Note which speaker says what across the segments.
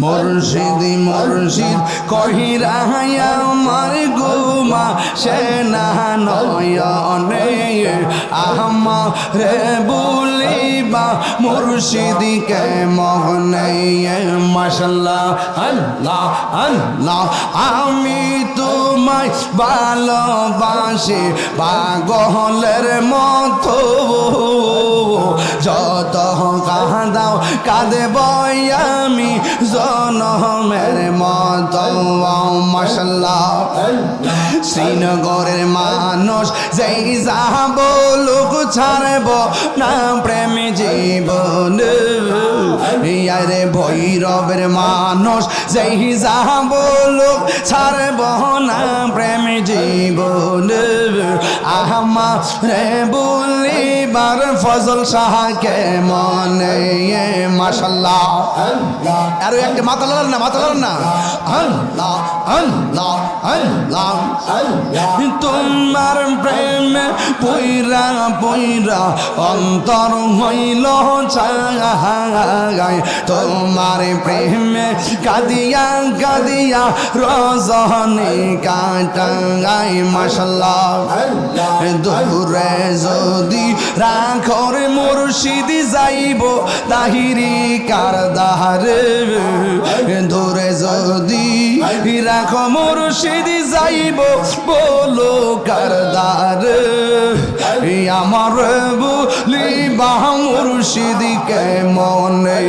Speaker 1: মুর্শিদি মুর্শিদ কহিরা আমার গুমা সে না নয়নে আহমা রে বলিবা মুর্শিদিকে মহনে মাসাল্লাহ আল্লাহ আল্লাহ। আমি তোমায় ভালোবাসি, পাগলের মতো। যত কাঁদাও কাঁদে আমি জনমের মতো। মশাল্লাহ। শ্রীনগরের মানুষ যেই যা বলুক ছাড়ব না, প্রেম জীবন। ইয়ারে ভৈরবের মানুষ যেই যা বলুক ছাড়ব না প্রেম জীবন। আহমা রে বলিবার ফজল শাহকে মনে মাসাল্লাহ আরও একটা মাথা লাল না, মাথা লাল না। তোমার প্রেমে পইরা পইরা অন্তর হইল ছাগায় তোমার প্রেমে কাদিয়া কাদিয়া রজনী কাটাই মশাল্লাহ। দূরে যদি রাখর মুর্শিদি যাইব তাহিরি কারদারে দূরে যদি রাখ মুর্শিদি যাইব বলো কারদার আমার বলি বাহ মুর্শিদিকে মনে।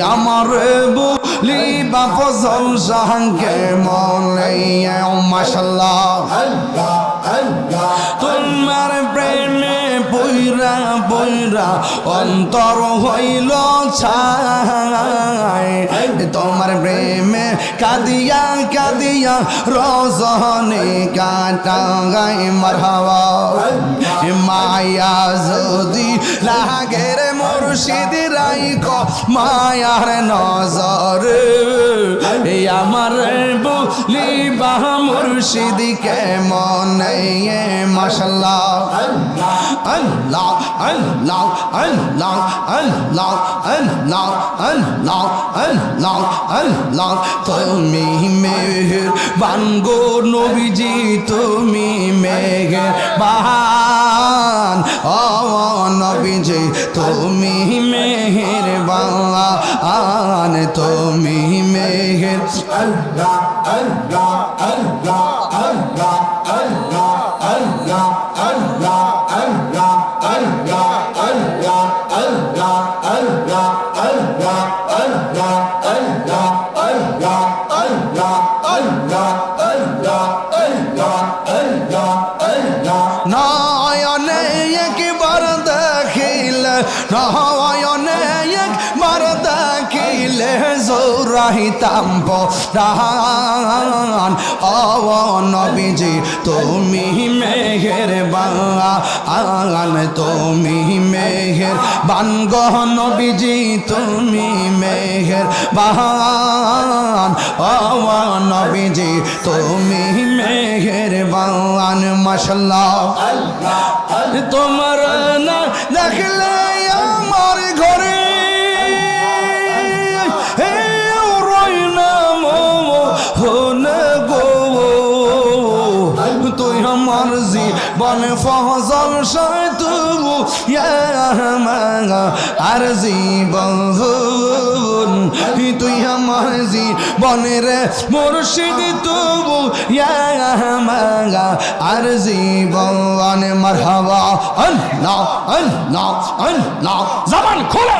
Speaker 1: আমার বলি বা ফজল শাহকে মনে। মাসাল্লাহ তোমার প্রেমে বইরা বইরা অন্তর হইল ছাই। তোমার প্রেমে কাদিয়া কাদিয়া রজনে কাটা গাই মারহাওয়া মায়া যদি লাগে রে মুর্শিদ রাইক মায়ার নজর। আমার বলি বাহ মুর্শিদিকে মনে মাসাল্লাহ আল্লাহ আল্লাহ আল্লাহ আল্লাহ আল্লাহ আল্লাহ আল্লাহ আল্লাহ। তুমি মেহের বানগো নবীজি তুমি মেঘের বাহান ও নবীজি তুমি মেহের বান তুমি মেঘের
Speaker 2: Allah, Allah, Allah, Allah Allah Allah Allah Allah Allah Allah
Speaker 1: Na ya ne ek ও নবীজি তুমি মেঘের বান তুমি মেঘের বান গহ নবীজি তুমি মেঘের বান ও নবীজি তুমি মেঘের বান মাসাল্লাহ তোমার না দেখলে জীবন ফজল সাতু আর জীবন তুই আমার জীবনের মুর্শিদ তবু মাগা আর জীবন মারহাবা আল্লাহ আল্লাহ আল্লাহ জবান খোলে।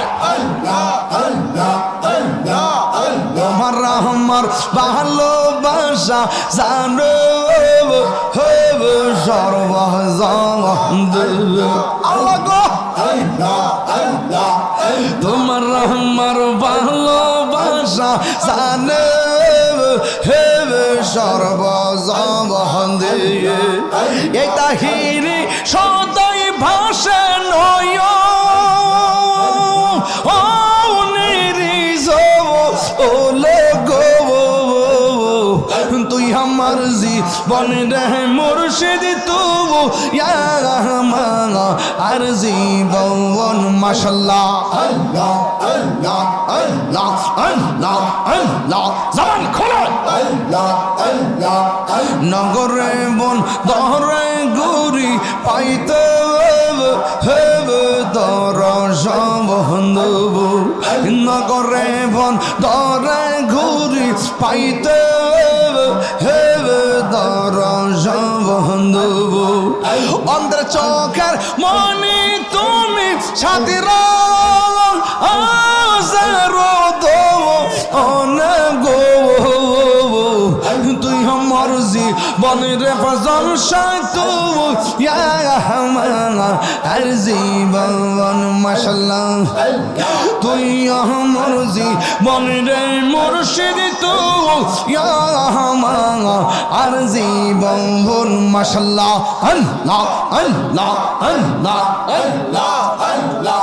Speaker 1: তোমার আমার ভালোবাসা জানো হবে সর্বজন আল্লাহ গো তোমার আমার ভালোবাসা জানে হেবে সর্বজন দিয়ে এই আমার জীবন রে মুর্শিদ তু আর জীবন মাশাল্লাহ।
Speaker 2: আল্লাহ আল্লাহ
Speaker 1: আল্লাহ আল্লাহ আল্লাহ। জবান খোলো।
Speaker 2: আল্লাহ আল্লাহ আল্লাহ।
Speaker 1: নগরে বন দরে গুরি পাইতে হেবে দর বন্ধু। নগরে বন দরে ঘুরি পাইতে চোখের মনি তুমি সাথীর জীবনের ফজল সাতু আর জীবন মাসাল্লাহ তুই আমার জীবনের মুর্শিদ তু আর জীবন আল্লাহ আল্লাহ আল্লাহ
Speaker 2: আল্লাহ আল্লাহ আল্লাহ।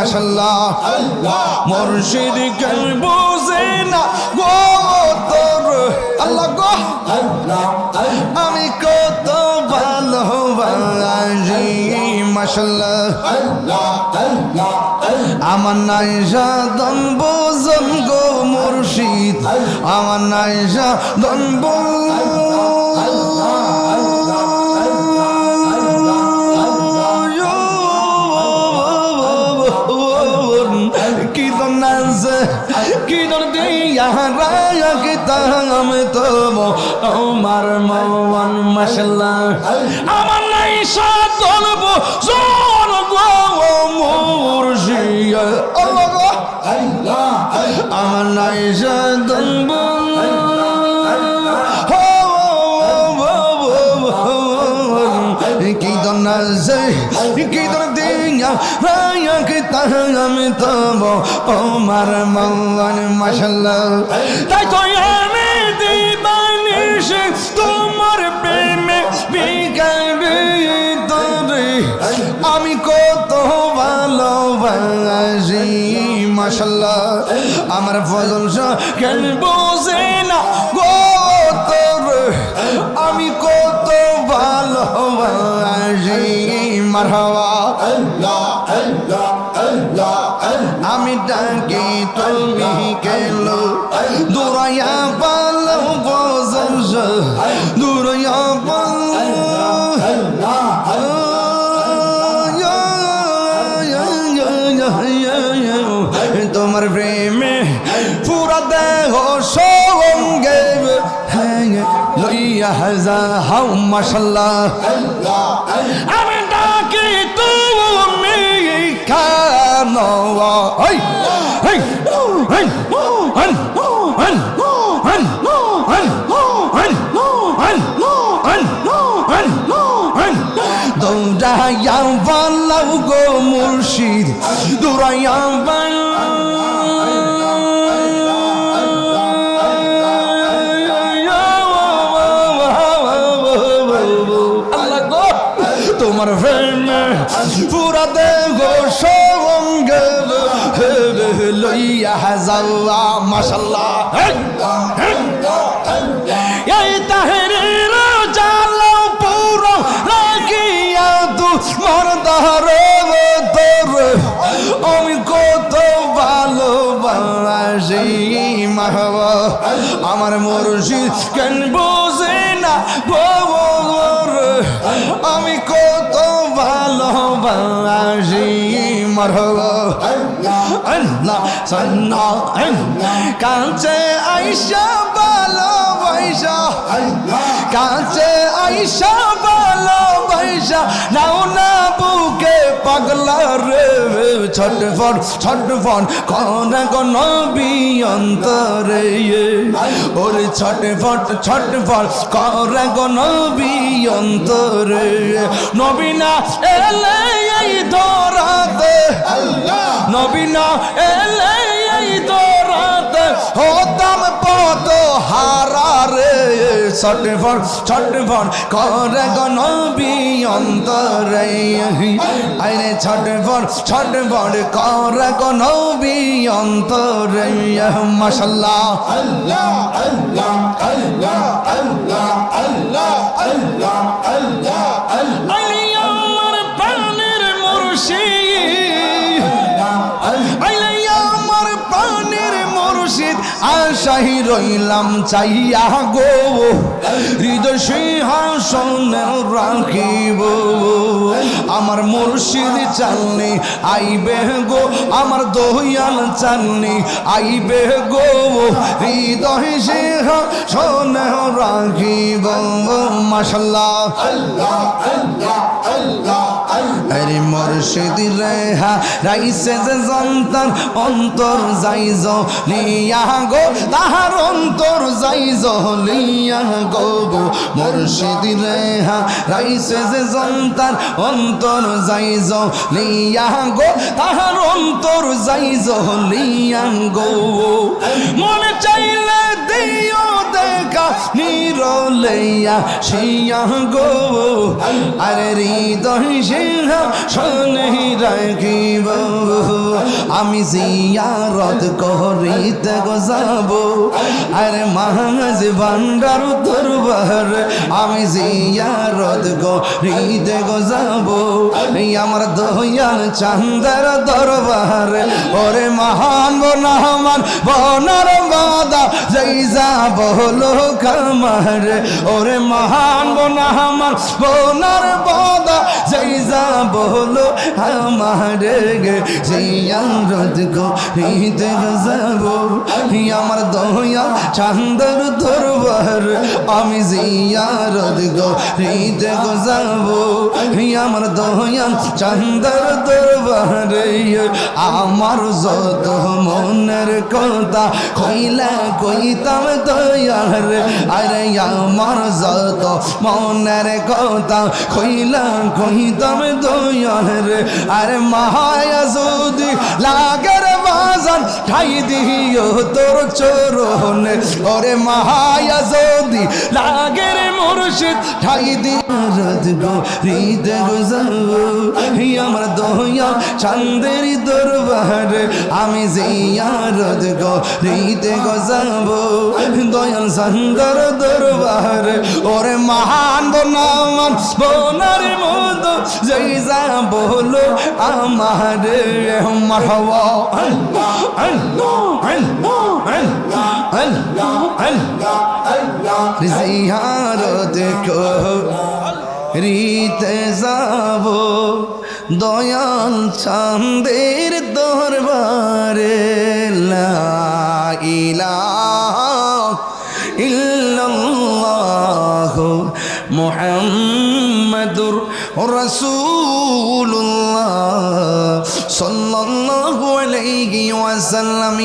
Speaker 1: মাশাল্লাহ মুর্শিদ কেন বুঝে না গো তোর। আল্লাহ গো। আমি কত ভালোবাসি মাশাল্লাহ
Speaker 2: আল্লাহ আল্লাহ
Speaker 1: আমার নাই সাধন বোজন গো মুর্শিদ। আমার নাই সাধন কি আমি তো আমার মৌন মশলা। আমার নাই সাতন জন গো আমি তব আমার মঙ্গন তাই তো আমি দিবানিশে তোমার প্রেমে তোরে। আমি কত ভালোবাসি, মাশাল্লাহ। আমার ফজল কেন বোঝে না গো তোর। আমি কত ভালোবাসি, মারহাবা।
Speaker 2: আল্লাহ আল্লাহ আল্লাহ
Speaker 1: আমি ডাকি, তুমি কেল দুরাইয়া দূর তোমার প্রেমে পুরা দেহ সঙ্গে লইয়া হাজা হাউ মাসাল্লাহ আমি ডাকি তুমি কেন ওই Run! Run! Run! Run! Run! Run! দৌড়াইয়া পালাও গো মুর্শিদ দৌড়াইয়া আজিম আমার মুর্শিদ কেন বোঝে না বর আমি কত ভালোবাসি মরব কাছে আইসা ভালোবাসা। কাছে আইসা ভালোবাসা। নাও না ছটফট ছটফট কোন কোন অন্তরে? ওর ছটফট ছটফট কর কোন অন্তরে? নবীনা এলে এই
Speaker 2: দরাতে
Speaker 1: নবীনা এলে এই দরাতে হতাম পত হারারে ছটফট ছটফট করে গনবি অন্তরে। আইরে ছটফট ছটফট করে গনবি অন্তরে। মাশাল্লাহ।
Speaker 2: আল্লাহ আল্লাহ আল্লাহ।
Speaker 1: মুর্শিদ আশাই রইলাম চাইয়া গো। হৃদয় সিংহাসন রাখিব। আমার মুর্শিদ চালনি আইবে গো, আমার দহিয়াল চালনি আইবে গো। হৃদয় সিংহাসন রাখিব। মাশাল্লাহ।
Speaker 2: আল্লাহ আল্লাহ আল্লাহ
Speaker 1: আরে মুর্শিদ রেহা রাইসে যে সন্তান অন্তর যাইজ লিয়া গো, তাহার অন্তর যাই জহলিয়া গো মুর্শিদ রেহা রাইসে যে জন্তার অন্তর যাই লিয়া গো, তাহার অন্তর যাই জহলিয়া গো। মনে চাইলে দিও দেখা নিরলেয়া শিয়া গো আরে হৃদয় সিংহ রাখিব। আমি করিতে গো যাব আরে মাহাজ ভান্ডার দরবার, আমি জিয়ারত করিতে গো যাব আমার দয়াল চান্দার দরবার, ওরে মহান বনার বাদা, যেই যাব হলো কামার, ওরে মহান বনামান বনার বাদা, যেই যাব হলো আমার গে গো হইতে যাব আমার দয়া চান্দর দরবার, আমি জিয়ারত গো যাব আমার দয়া চান্দর দরবার, আমার যত মনের কথা কইলা কইতাম দয়ার, আরে আমার যত মনের কথা কইলা কইতাম দয়ার, আরে মায়া যদি লাগার বাজান ঠাই দিও তোর চরণ, ওরে মায়া যদি লাগের মুর্শিদ ঠাই দিয়ারত গো হৃদ গো হি আমার দয়া চান্দের দরবার আমি জিয়ারত গো হৃদ গো যাব দয়াল চান্দর দরবার ওরে মহান বনামান বনার মতো যেই যা বলো আমার মারহাবা আল্লাহ আল্লাহ আল্লাহ দয়াল চাঁদের দরবারে ইহ মোহাম্মদুর রসুল্লাহ সাল্লাল্লাহু আলাইহি ওয়াসাল্লাম